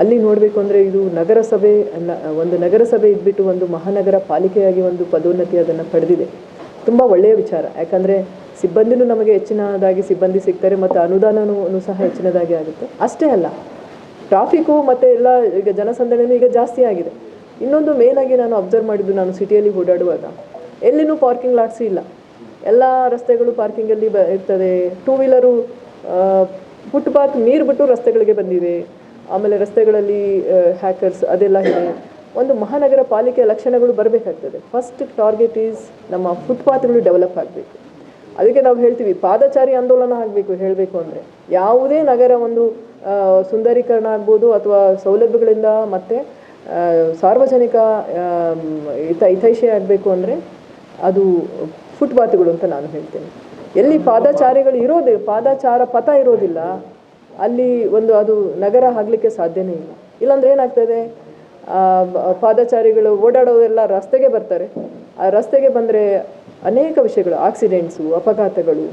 ಅಲ್ಲಿ ನೋಡಬೇಕು ಅಂದರೆ ಇದು ನಗರಸಭೆ ಒಂದು ನಗರಸಭೆ ಇದ್ಬಿಟ್ಟು ಒಂದು ಮಹಾನಗರ ಪಾಲಿಕೆಯಾಗಿ ಒಂದು ಪದೋನ್ನತಿ ಅದನ್ನು ಪಡೆದಿದೆ. ತುಂಬ ಒಳ್ಳೆಯ ವಿಚಾರ. ಯಾಕಂದರೆ ಸಿಬ್ಬಂದಿನೂ ನಮಗೆ ಹೆಚ್ಚಿನದಾಗಿ ಸಿಬ್ಬಂದಿ ಸಿಗ್ತಾರೆ ಮತ್ತು ಅನುದಾನವೂ ಸಹ ಹೆಚ್ಚಿನದಾಗಿ ಆಗುತ್ತೆ. ಅಷ್ಟೇ ಅಲ್ಲ ಟ್ರಾಫಿಕ್ಕು ಮತ್ತು ಎಲ್ಲ ಈಗ ಜನಸಂದಣಿನೂ ಈಗ ಜಾಸ್ತಿ ಆಗಿದೆ. ಇನ್ನೊಂದು ಮೇಲಾಗಿ ನಾನು ಅಬ್ಸರ್ವ್ ಮಾಡಿದ್ದು ನಾನು ಸಿಟಿಯಲ್ಲಿ ಓಡಾಡುವಾಗ, ಎಲ್ಲಿನೂ ಪಾರ್ಕಿಂಗ್ ಲಾಟ್ಸು ಇಲ್ಲ. ಎಲ್ಲ ರಸ್ತೆಗಳು ಪಾರ್ಕಿಂಗಲ್ಲಿ ಬ ಇರ್ತದೆ. ಟೂ ವೀಲರು ಫುಟ್ಪಾತ್ ಮೀರಿಬಿಟ್ಟು ರಸ್ತೆಗಳಿಗೆ ಬಂದಿವೆ ಆಮೇಲೆ ರಸ್ತೆಗಳಲ್ಲಿ ಹ್ಯಾಕರ್ಸ್ ಅದೆಲ್ಲ ಇದೆ. ಒಂದು ಮಹಾನಗರ ಪಾಲಿಕೆಯ ಲಕ್ಷಣಗಳು ಬರಬೇಕಾಗ್ತದೆ. ಫಸ್ಟ್ ಟಾರ್ಗೆಟ್ ಈಸ್ ನಮ್ಮ ಫುಟ್ಪಾತ್ಗಳು ಡೆವಲಪ್ ಆಗಬೇಕು. ಅದಕ್ಕೆ ನಾವು ಹೇಳ್ತೀವಿ, ಪಾದಚಾರಿ ಆಂದೋಲನ ಆಗಬೇಕು, ಹೇಳಬೇಕು ಅಂದರೆ. ಯಾವುದೇ ನಗರ ಒಂದು ಸುಂದರೀಕರಣ ಆಗ್ಬೋದು ಅಥವಾ ಸೌಲಭ್ಯಗಳಿಂದ ಮತ್ತು ಸಾರ್ವಜನಿಕ ಹಿತ, ಹಿತೈಷಿ ಆಗಬೇಕು ಅಂದರೆ ಅದು ಫುಟ್ಪಾತ್ಗಳು ಅಂತ ನಾನು ಹೇಳ್ತೇನೆ. ಎಲ್ಲಿ ಪಾದಚಾರಿಗಳು ಇರೋದೇ, ಪಾದಚಾರ ಪಥ ಇರೋದಿಲ್ಲ ಅಲ್ಲಿ ಒಂದು ಅದು ನಗರ ಆಗಲಿಕ್ಕೆ ಸಾಧ್ಯನೇ ಇಲ್ಲ. ಇಲ್ಲಾಂದ್ರೆ ಏನಾಗ್ತದೆ? ಪಾದಚಾರಿಗಳು ಓಡಾಡೋದೆಲ್ಲ ರಸ್ತೆಗೆ ಬರ್ತಾರೆ. ಆ ರಸ್ತೆಗೆ ಬಂದರೆ ಅನೇಕ ವಿಷಯಗಳು, ಆಕ್ಸಿಡೆಂಟ್ಸು, ಅಪಘಾತಗಳು,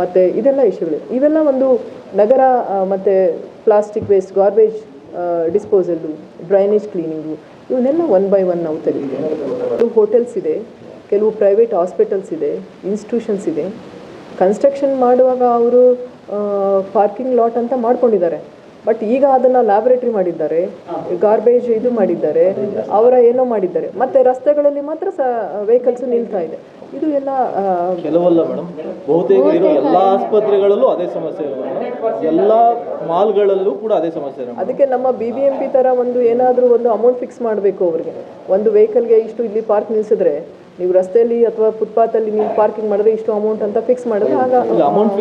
ಮತ್ತು ಇದೆಲ್ಲ ವಿಷಯಗಳು ಇವೆಲ್ಲ ಒಂದು ನಗರ ಮತ್ತು plastic waste, garbage disposal, drainage cleaning, ಇವನ್ನೆಲ್ಲ ಒನ್ ಬೈ ಒನ್ ನಾವು ತೆಗೆದಿದೆ ಕೆಲವು ಹೋಟೆಲ್ಸ್ ಇದೆ, ಕೆಲವು ಪ್ರೈವೇಟ್ ಹಾಸ್ಪಿಟಲ್ಸ್ ಇದೆ, ಇನ್ಸ್ಟಿಟ್ಯೂಷನ್ಸ್ ಇದೆ. ಕನ್ಸ್ಟ್ರಕ್ಷನ್ ಮಾಡುವಾಗ ಅವರು ಪಾರ್ಕಿಂಗ್ ಲಾಟ್ ಅಂತ ಮಾಡ್ಕೊಂಡಿದ್ದಾರೆ. ಬಟ್ ಈಗ ಅದನ್ನ ಲ್ಯಾಬೊರೇಟ್ರಿ ಮಾಡಿದ್ದಾರೆ. ಗಾರ್ಬೇಜ್ ಇದು ಮಾಡಿದ್ದಾರೆ. ಅವರ ಏನೋ ಮಾಡಿದ್ದಾರೆ. ಮತ್ತೆ ರಸ್ತೆಗಳಲ್ಲಿ ಮಾತ್ರ ಸ ವೆಹಿಕಲ್ಸ್ ನಿಲ್ತಾ ಇದೆ. ಇದು ಎಲ್ಲ ಕೆಲವಲ್ಲ ಮೇಡಮ್ ಬಹುತೇಕ ಇರೋ ಎಲ್ಲ ಆಸ್ಪತ್ರೆಗಳಲ್ಲೂ ಅದೇ ಸಮಸ್ಯೆ ಎಲ್ಲ ಮಾಲ್ಗಳಲ್ಲೂ ಕೂಡ ಅದೇ ಸಮಸ್ಯೆ ಅದಕ್ಕೆ ನಮ್ಮ ಬಿ ಬಿ ಎಂ ಪಿ ಥರ ಒಂದು ಏನಾದರೂ ಒಂದು ಅಮೌಂಟ್ ಫಿಕ್ಸ್ ಮಾಡಬೇಕು ಅವರಿಗೆ. ಒಂದು ವೆಹಿಕಲ್ಗೆ ಇಷ್ಟು ಇಲ್ಲಿ ಪಾರ್ಕ್ ನಿಲ್ಲಿಸಿದ್ರೆ ನೀವು ರಸ್ತೆಯಲ್ಲಿ ಅಥವಾ ಫುಟ್ಪಾತಲ್ಲಿ ನೀವು ಪಾರ್ಕಿಂಗ್ ಮಾಡಿದ್ರೆ ಇಷ್ಟು ಅಮೌಂಟ್ ಅಂತ ಫಿಕ್ಸ್ ಮಾಡಿದ್ರೆ ಆಗ ಅಮೌಂಟ್